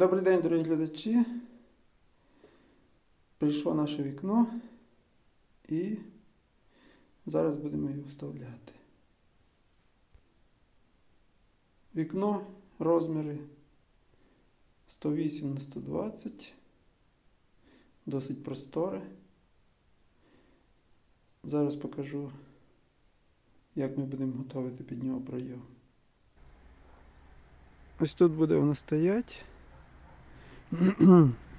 Добрий день, дорогі глядачі. Прийшло наше вікно і зараз будемо його вставляти. Вікно розміри 108 на 120. Досить просторе. Зараз покажу, як ми будемо готувати під нього пройом. Ось тут буде воно стояти.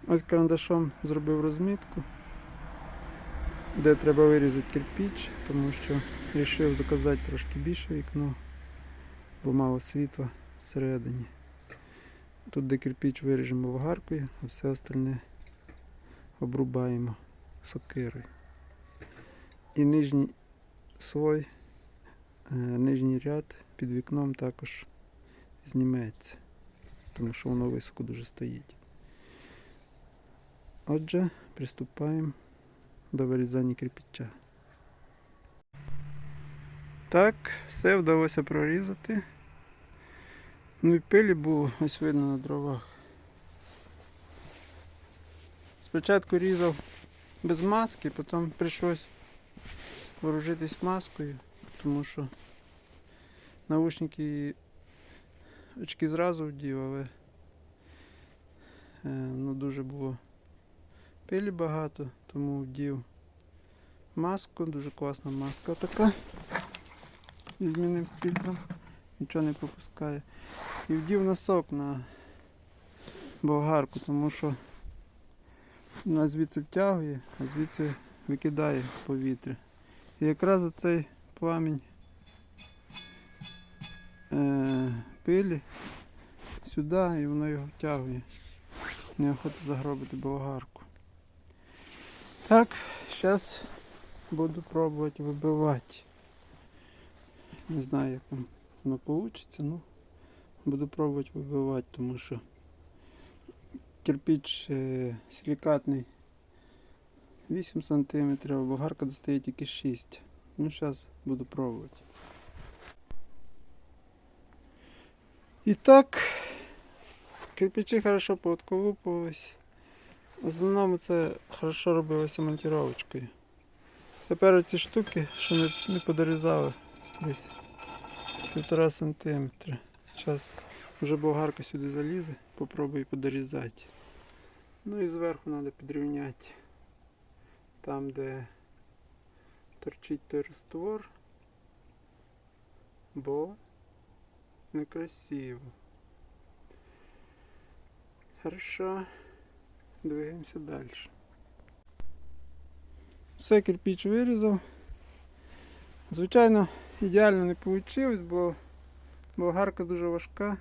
Ось карандашом зробив розмітку, де треба вирізати кирпіч, тому що вирішив заказати трошки більше вікно, бо мало світла всередині. Тут, де кирпіч виріжемо болгаркою, а все остальне обрубаємо сокирою. І нижній слой, е, нижній ряд під вікном також зніметься, тому що воно високо дуже стоїть. Отже, приступаємо до вирізання кирпича. Так, все вдалося прорізати. Ну і пилі було ось видно на дровах. Спочатку різав без маски, потім прийшлось вооружитись маскою, тому що наушники очки зразу вдів, але е, ну, дуже було пилі багато, тому вдів маску, дуже класна маска така. Зі змінним фільтром, нічого не пропускає. І вдів носок на болгарку, тому що вона звідси втягує, а звідси викидає повітря. І якраз оцей пламінь е, пилі сюди і воно його втягує. Неохота загробити болгарку. Так, зараз буду пробувати вибивати. Не знаю, як там воно вийде, ну буду пробувати вибивати, тому що кирпич е, силікатний 8 см, а болгарка достає тільки 6 Ну, зараз буду пробувати. І так, кирпичі хорошо поотколупувались. В основному це хорошо робилося монтировочкою. Тепер ці штуки, що не подорізали десь півтора сантиметра. Зараз вже болгарка сюди залізе, попробую подорізати. Ну і зверху треба підрівняти там, де торчить той раствор, бо некрасиво. Хорошо, двигаємося далі. Все, кирпич вирізав. Звичайно, ідеально не вийшло, бо болгарка дуже важка.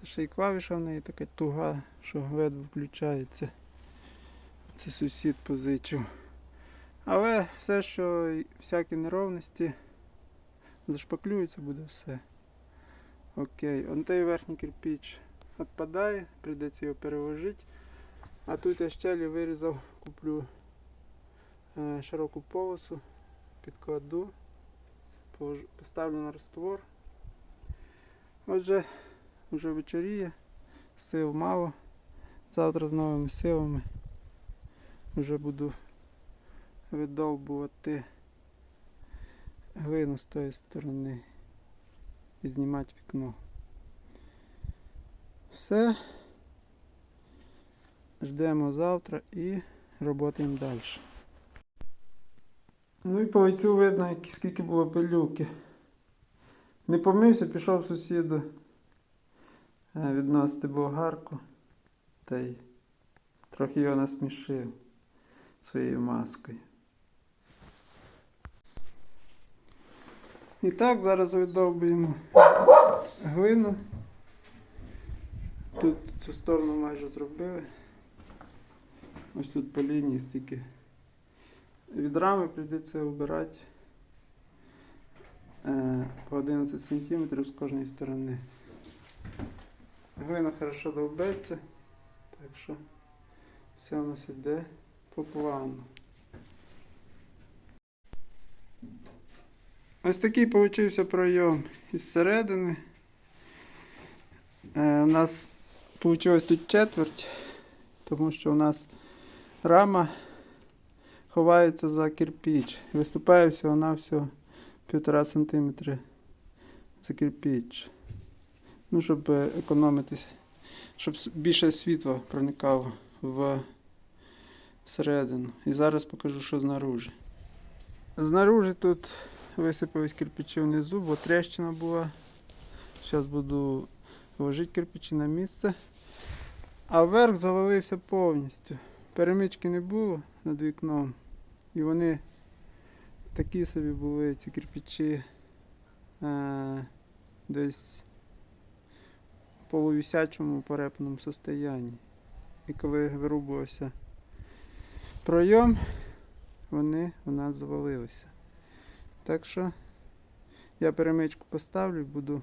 Та ще й клавіша в неї така туга, що ледве включається. Це сусід позичив. Але все, що всякі неровності зашпаклюється, буде все. Окей, он той верхній кирпич відпадає, прийдеться його переложити. А тут я щелі вирізав, куплю е, широку полосу, підкладу, поставлю на раствор. Отже, вже вечоріє, сил мало. Завтра з новими силами вже буду видовбувати глину з тої сторони і знімати вікно. Все. Ждемо завтра і працюємо далі. Ну і по лицю видно, скільки було пилюки. Не помився, пішов сусіду відносити болгарку та й трохи його насмішив своєю маскою. І так, зараз видовбуємо глину. Тут цю сторону майже зробили. Ось тут по лінії стільки. Від рами прийдеться обирати е, по 11 см з кожної сторони. Глина хорошо довбеться, так що все у нас йде по плану. Ось такий получився пройом із середини. Е, у нас Получилось тут четверть, тому що у нас рама ховається за кирпіч. Виступає всього на всього півтора сантиметри за кирпіч. Ну, щоб е, економити, щоб більше світла проникало в всередину. І зараз покажу, що знаружи. Знаружи тут висипались кирпичі внизу, бо трещина була. Зараз буду вложити кирпичі на місце. А верх завалився повністю. Перемички не було над вікном. І вони такі собі були, ці кирпичі е, десь в полувісячому порепаному состоянні. І коли вирубувався пройом, вони у нас завалилися. Так що я перемичку поставлю і буду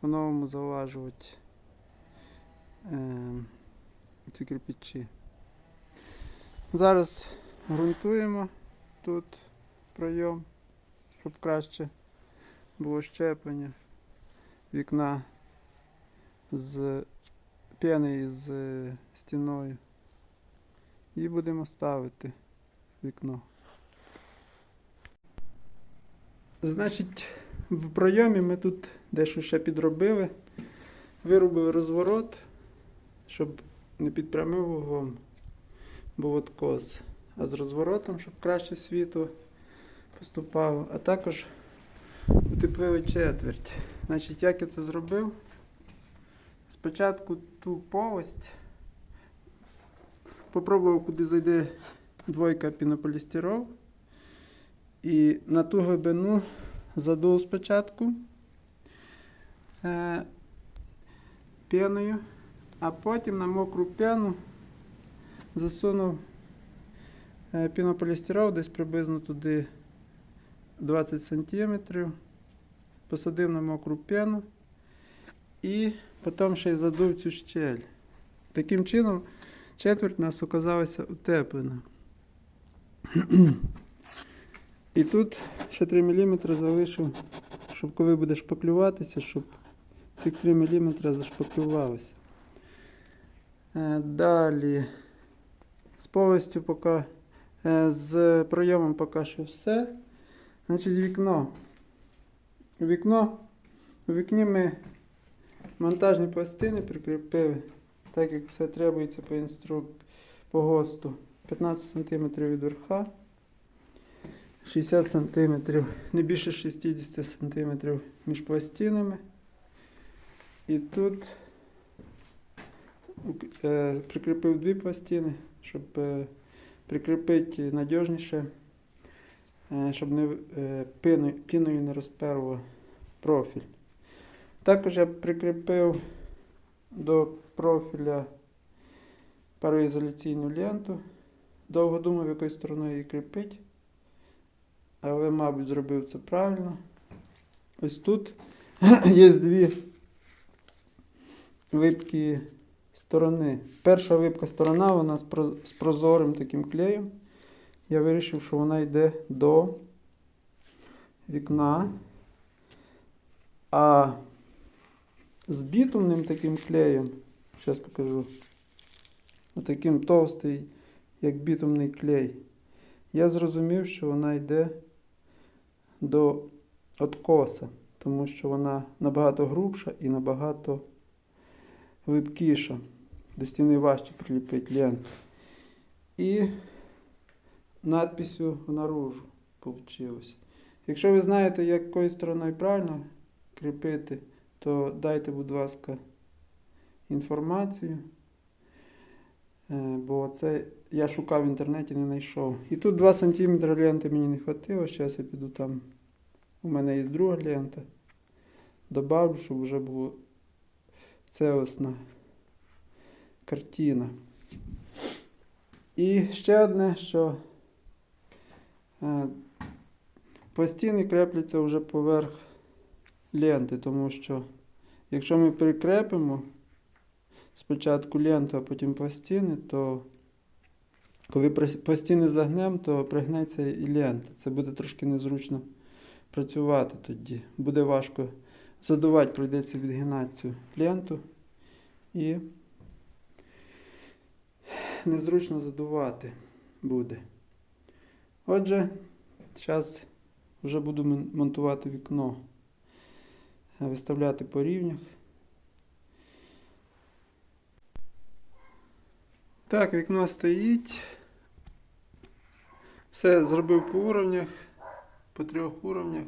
по-новому залажувати е, ці кирпичі. Зараз ґрунтуємо тут пройом, щоб краще було щеплення вікна з п'яни з стіною. І будемо ставити вікно. Значить, в пройомі ми тут дещо ще підробили. Вирубили розворот, щоб не під прямим вуглом був откос, а з розворотом, щоб краще світло поступало. А також утеплили четверть. Значить, як я це зробив? Спочатку ту полость попробував, куди зайде двойка пінополістирол. І на ту глибину задув спочатку е, пеною, а потім на мокру пену засунув е, пінополістирол десь приблизно туди 20 см, посадив на мокру пену і потім ще й задув цю щель. Таким чином четверть у нас оказалася утеплена. І тут ще 3 мм залишив, щоб коли буде шпаклюватися, щоб ці 3 мм зашпаклювалося. Е, Далі з повністю поки, е, з пройомом поки що все. Значить, вікно. Вікно. У вікні ми монтажні пластини прикріпили, так як все требується по інструк... по ГОСТу. 15 см від верха. 60 см, не більше 60 см між пластинами. І тут е, прикріпив дві пластини, щоб е, прикріпити надіжніше, е, щоб не, е, піною, не розперло профіль. Також я прикріпив до профіля пароізоляційну ленту. Довго думав, якою стороною її кріпити. Але, мабуть, зробив це правильно. Ось тут є дві липкі сторони. Перша липка сторона вона з прозорим таким клеєм. Я вирішив, що вона йде до вікна. А з бітумним таким клеєм, зараз покажу, отаким товстий, як бітумний клей, я зрозумів, що вона йде до откоса, тому що вона набагато грубша і набагато глибкіша. До стіни важче приліпити ленту. І надписю наружу вийшло. Якщо ви знаєте, якою стороною правильно кріпити, то дайте, будь ласка, інформацію. Е, Бо це я шукав в інтернеті, не знайшов. І тут 2 см ленти мені не вистачило. Зараз я піду там. У мене є друга лента. Добавлю, щоб вже було целосна картина. І ще одне, що е, пластини крепляться вже поверх ленти, тому що якщо ми прикрепимо спочатку ленту, а потім пластини, то коли пластини загнемо, то пригнеться і лента. Це буде трошки незручно працювати тоді. Буде важко задувати, прийдеться відгинати цю ленту і незручно задувати буде. Отже, зараз вже буду монтувати вікно, е, виставляти по рівнях. Так, вікно стоїть. Все зробив по уровнях, по трьох уровнях.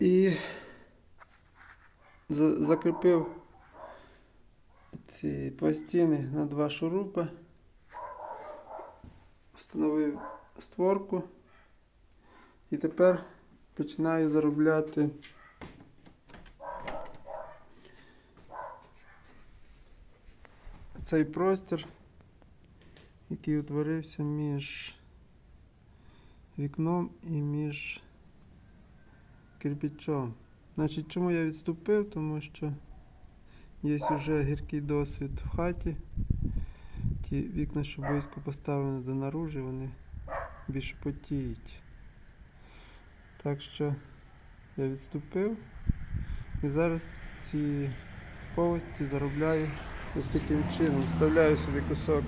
І закріпив ці пластини на два шурупи. Встановив створку. І тепер починаю заробляти цей простір, який утворився між вікном і між кирпичом. Значить, чому я відступив? Тому що є вже гіркий досвід в хаті. Ті вікна, що близько поставлені до наружі, вони більше потіють. Так що я відступив і зараз ці полості заробляю ось таким чином. Вставляю сюди кусок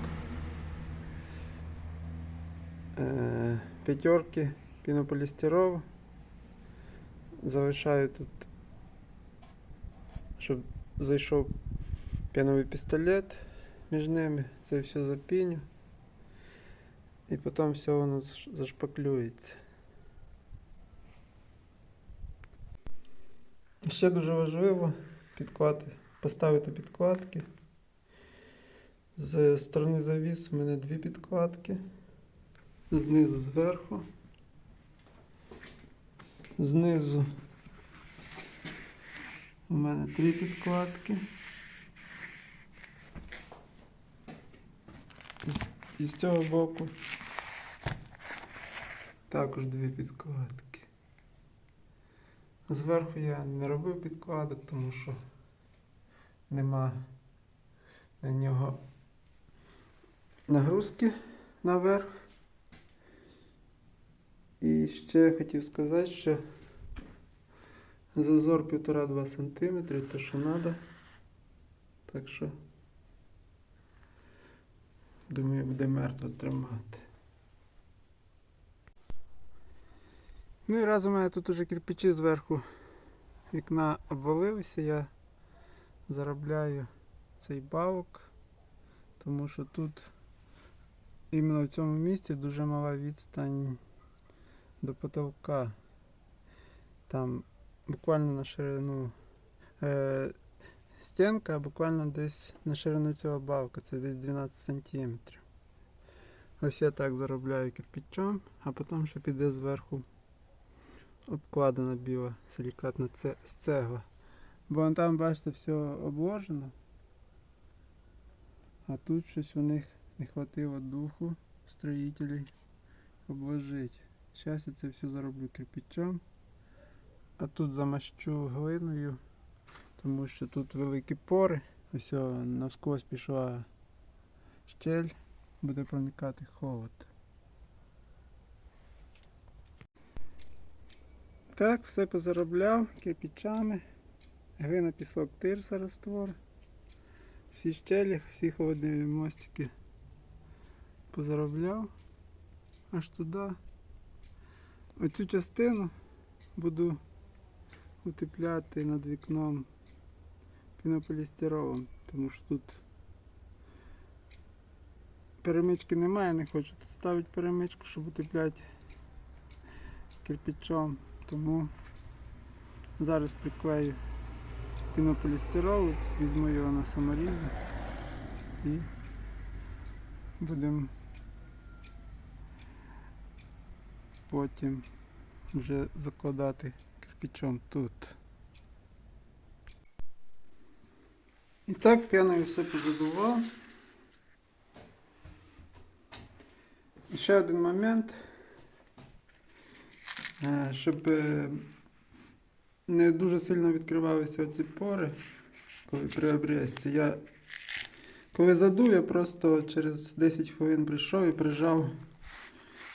е, п'ятерки пінополістиролу. Залишаю тут, щоб зайшов пеновий пістолет між ними. Це все запіню. І потім все воно зашпаклюється. Ще дуже важливо підклад... поставити підкладки. З сторони завіс у мене дві підкладки. Знизу зверху. Знизу у мене три підкладки. І з- цього боку також дві підкладки. Зверху я не робив підкладок, тому що нема на нього нагрузки наверх. І ще я хотів сказати, що зазор 1,5-2 см, то що треба. Так що думаю, буде мертво тримати. Ну і раз у мене тут уже кирпичі зверху вікна обвалилися, я заробляю цей балок, тому що тут іменно в цьому місці дуже мала відстань до потолка. Там буквально на ширину е, стінка, буквально десь на ширину цього балка, це десь 12 сантиметрів. Ось я так заробляю кирпичом, а потім ще піде зверху обкладена біла силікатна цегла. Бо там, бачите, все обложено. А тут щось у них не хватило духу строїтелей обложити. Зараз я це все зароблю кирпичом. А тут замащу глиною, тому що тут великі пори. Ось навскось пішла щель, буде проникати холод. Так, все позаробляв кирпичами. Глина, пісок, тирса раствор. Всі щелі, всі холодневі мостики позаробляв. Аж туди. Оцю частину буду утепляти над вікном пінополістиролом, тому що тут перемички немає, не хочу тут ставити перемичку, щоб утепляти кирпичом. Тому зараз приклею пінополістирол, візьму його на саморізи і будемо потім вже закладати кирпичом тут. І так п'яною все позадував. Ще один момент, Е, щоб е, не дуже сильно відкривалися оці пори, коли при обрізці. Я коли задув, я просто через 10 хвилин прийшов і прижав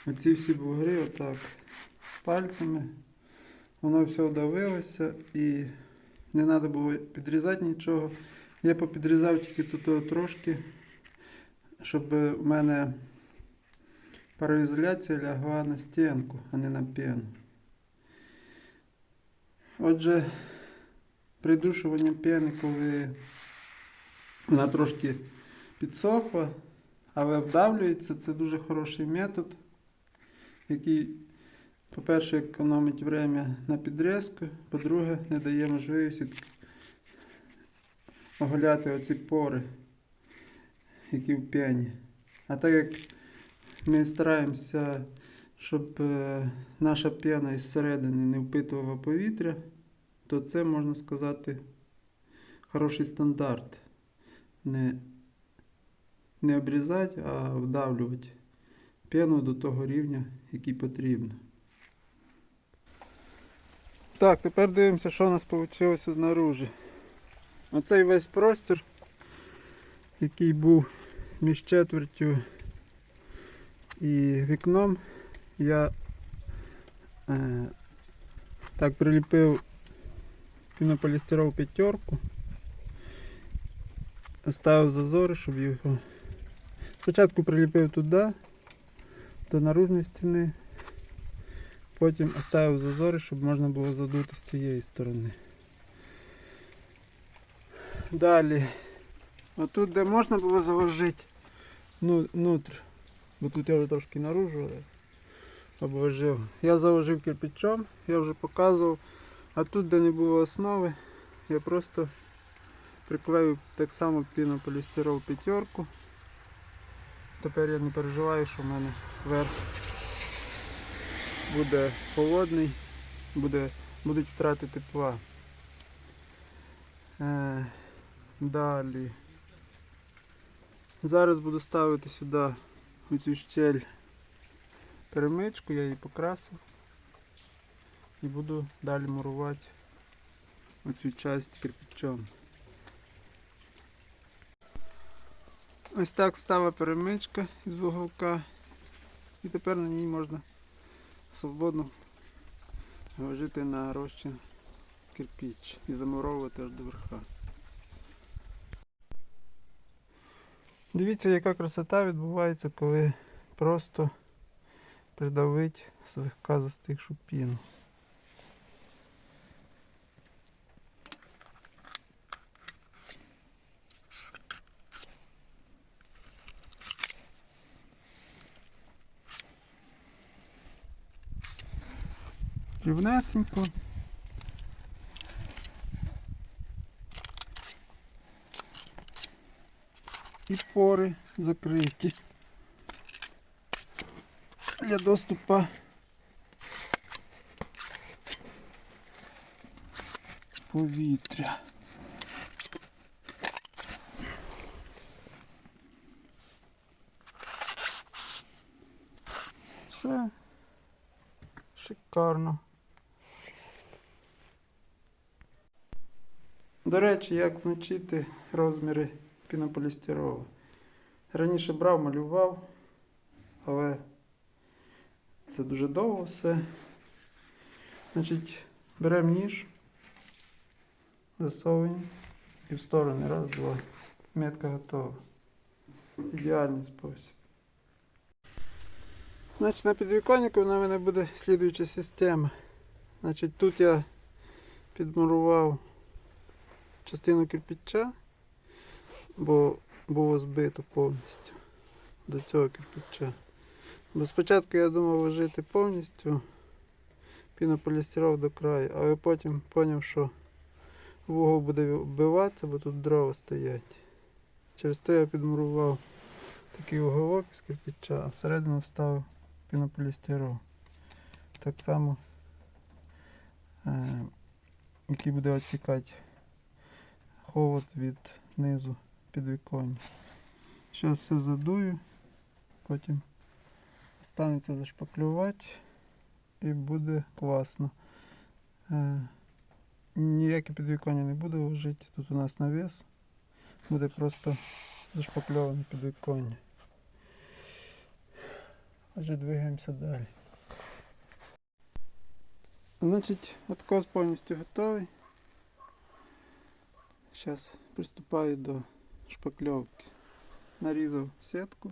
оці всі бугри отак пальцями. Воно все вдавилося і Не треба було підрізати нічого. Я попідрізав тільки тут трошки, щоб у мене пароізоляція лягла на стінку, а не на пену. Отже, придушування пени, коли вона трошки підсохла, але вдавлюється, це дуже хороший метод, який, по-перше, економить время на підрізку, по-друге, не дає можливості оголяти оці пори, які в пені. А так як ми стараємося, щоб е, наша пена із середини не впитувала повітря, то це можна сказати хороший стандарт. Не, не обрізати, а вдавлювати пену до того рівня, який потрібно. Так, тепер дивимося, що у нас вийшло знаружи. Оцей весь простір, який був між четвертю і вікном, я е, так приліпив пінополістирол п'ятерку, ставив зазори, щоб його. Спочатку приліпив туди, до наружної стіни, потім оставив зазори, щоб можна було задути з цієї сторони. Далі. Отут, де можна було заложити ну, нутр, бо тут я вже трошки наружу обложив. Я заложив кирпичом, я вже показував. А тут, де не було основи, я просто приклею так само пінополістирол п'ятерку. Тепер я не переживаю, що в мене верх буде холодний, буде, будуть втрати тепла. Е, далі. Зараз буду ставити сюди оцю щель перемичку, я її покрасив. І буду далі мурувати оцю часть кирпичом. Ось так стала перемичка із вуголка. І тепер на ній можна свободно вложити на розчин кирпіч і замуровувати аж до верха. Дивіться, яка красота відбувається, коли просто придавить слегка застигшу піну. Рівнесенько. І пори закриті для доступу повітря. Все шикарно. До речі, як значити розміри пінополістиролу. Раніше брав, малював, але це дуже довго все. Значить, беремо ніж, засовуємо і в сторони. Раз, два. Метка готова. Ідеальний спосіб. Значить, на підвіконнику в мене буде слідуюча система. Значить, тут я підмурував частину кирпича, бо було збито повністю до цього кирпича. Бо спочатку я думав вложити повністю пінополістирол до краю, але потім зрозумів, що вугол буде вбиватися, бо тут дрова стоять. Через те я підмурував такий уголок з кирпича, а всередину вставив пінополістирол. Так само, е, який буде відсікати холод від низу підвіконня. Зараз все задую, потім останеться зашпаклювати і буде класно. Е, ніяке підвіконня не буду ложити, тут у нас навіс, буде просто зашпакльоване підвіконня. Отже, двигаємося далі. Значить, откос повністю готовий. Зараз приступаю до шпакльовки. Нарізав сітку.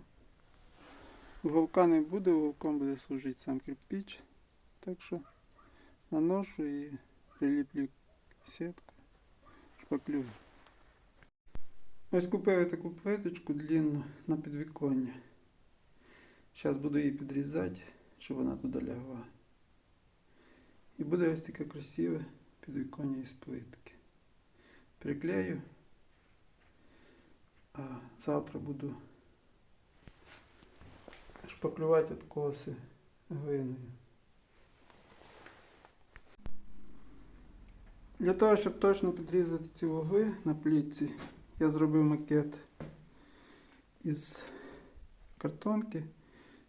Уголка не буде, уголком буде служити сам кирпич. Так що наношу і приліплю сітку, шпаклюю. Ось купив я таку плиточку длинну на підвіконня. Зараз буду її підрізати, щоб вона туди лягла. І буде ось таке красиве підвіконня із плитки. Приклею. А завтра буду шпаклювати откоси глиною. Для того, щоб точно підрізати ці вугли на плітці, я зробив макет із картонки.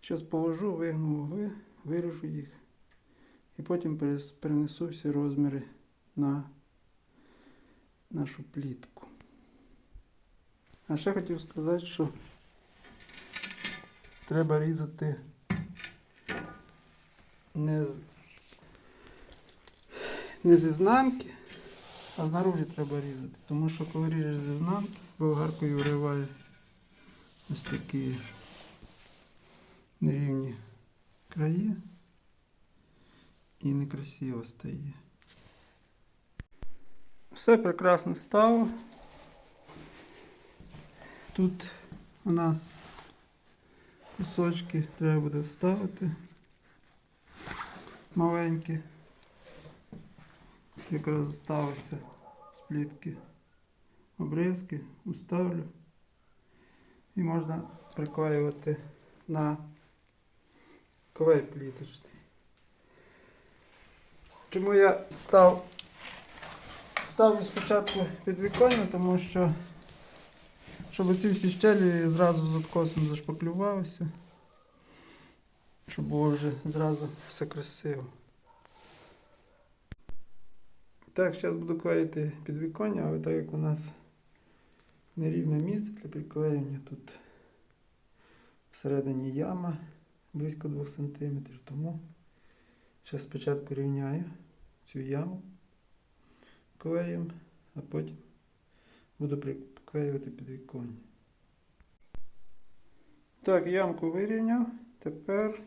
Зараз положу, вигну вугли, виріжу їх і потім перенесу всі розміри на нашу плітку. А ще хотів сказати, що треба різати не з, не з ізнанки, а знаружі треба різати. Тому що коли ріжеш з ізнанки, болгаркою вириває ось такі нерівні краї і некрасиво стає. Все прекрасно стало. Тут у нас кусочки треба буде вставити. Маленькі. Якраз залишилося з плітки обрізки, уставлю. І можна приклеювати на клей пліточний. Чому я став ставлю спочатку під віконня, тому що щоб ці всі щелі зразу з откосом зашпаклювалися, щоб було вже зразу все красиво. Так, зараз буду клеїти під віконня, але так як у нас нерівне місце для приклеєння, тут всередині яма близько 2 см, тому зараз спочатку рівняю цю яму клеєм, а потім буду приклеювати під віконня. Так, ямку вирівняв. Тепер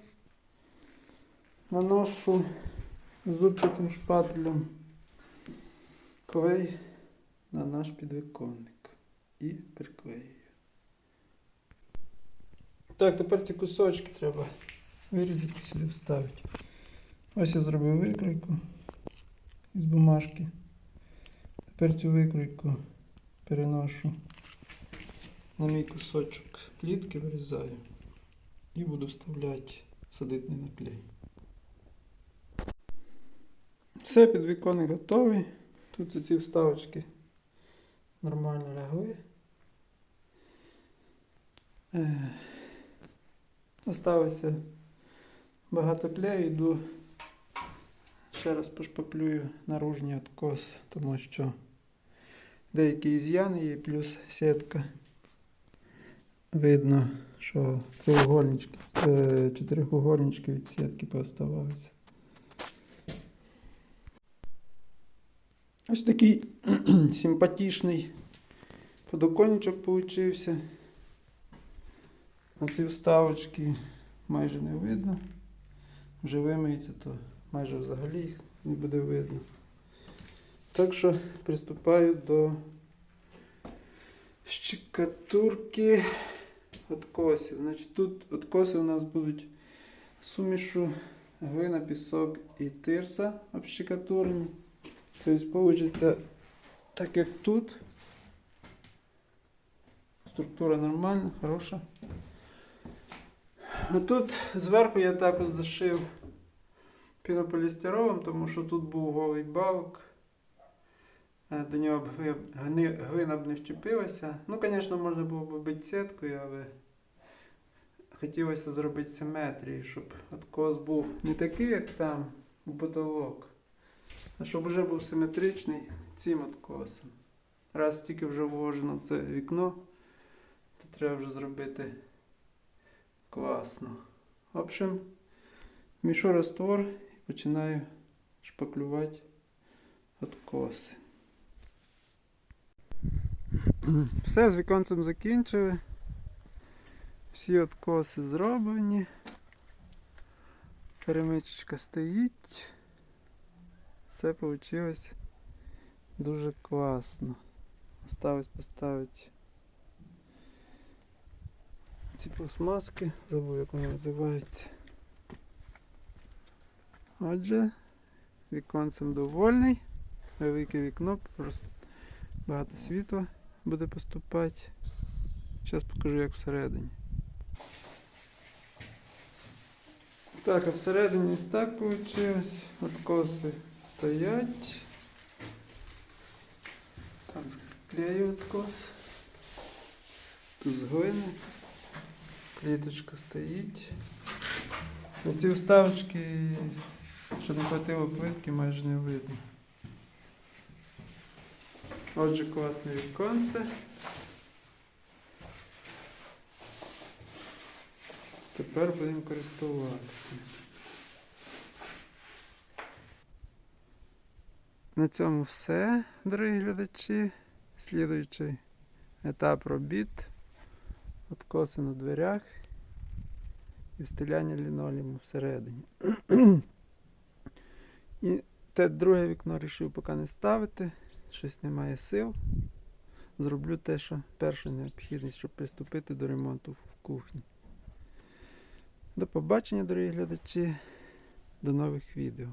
наношу зубчатим шпателем клей на наш підвіконник і приклеюю. Так, тепер ці кусочки треба вирізати сюди вставити. Ось я зробив викройку із бумажки. Тепер цю викройку переношу на мій кусочок плітки, вирізаю і буду вставляти садитний наклей. Все, підвіконник готовий. Тут ці вставочки нормально лягли. Е, Осталося багато клею, йду ще раз пошпаклюю наружні откос, тому що деякі із'яни є, плюс сітка. Видно, що треугольнички, е, чотирикугольнички від сітки пооставалися. Ось такий симпатичний подоконничок получився. А ці вставочки майже не видно. Вже вимиється, то майже взагалі їх не буде видно. Так що приступаю до щекатурки откосів. Значить, тут откоси у нас будуть сумішу глина, пісок і тирса общекатурені. Тобто вийде так як тут. Структура нормальна, хороша. А тут зверху я також зашив пінополістиролом, тому що тут був голий балок. Е, До нього б глина б не вчепилася. Ну, звісно, можна було б бити сіткою, але хотілося зробити симетрію, щоб откос був не такий, як там, у потолок, а щоб вже був симетричний цим откосом. Раз тільки вже вложено в це вікно, то треба вже зробити класно. В общем, мішу раствор і починаю шпаклювати откоси. Все з віконцем закінчили. Всі откоси зроблені. Перемичечка стоїть. Все вийшло дуже класно. Осталось поставити ці пластмаски, забув як вони називаються. Отже, віконцем довольний. Велике вікно, просто багато світла буде поступати. Зараз покажу як всередині. Так, а всередині так вийшло. Откоси стоять. Там склею откос. Тут з глини. Пліточка стоїть. На ці вставочки, що не хватило плитки, майже не видно. Отже, класне віконце. Тепер будемо користуватися. На цьому все, дорогі глядачі. Слідуючий етап робіт. Откоси на дверях і встиляння лінолеуму всередині. і те друге вікно вирішив поки не ставити. Щось немає сил. Зроблю те, що перша необхідність, щоб приступити до ремонту в кухні. До побачення, дорогі глядачі. До нових відео.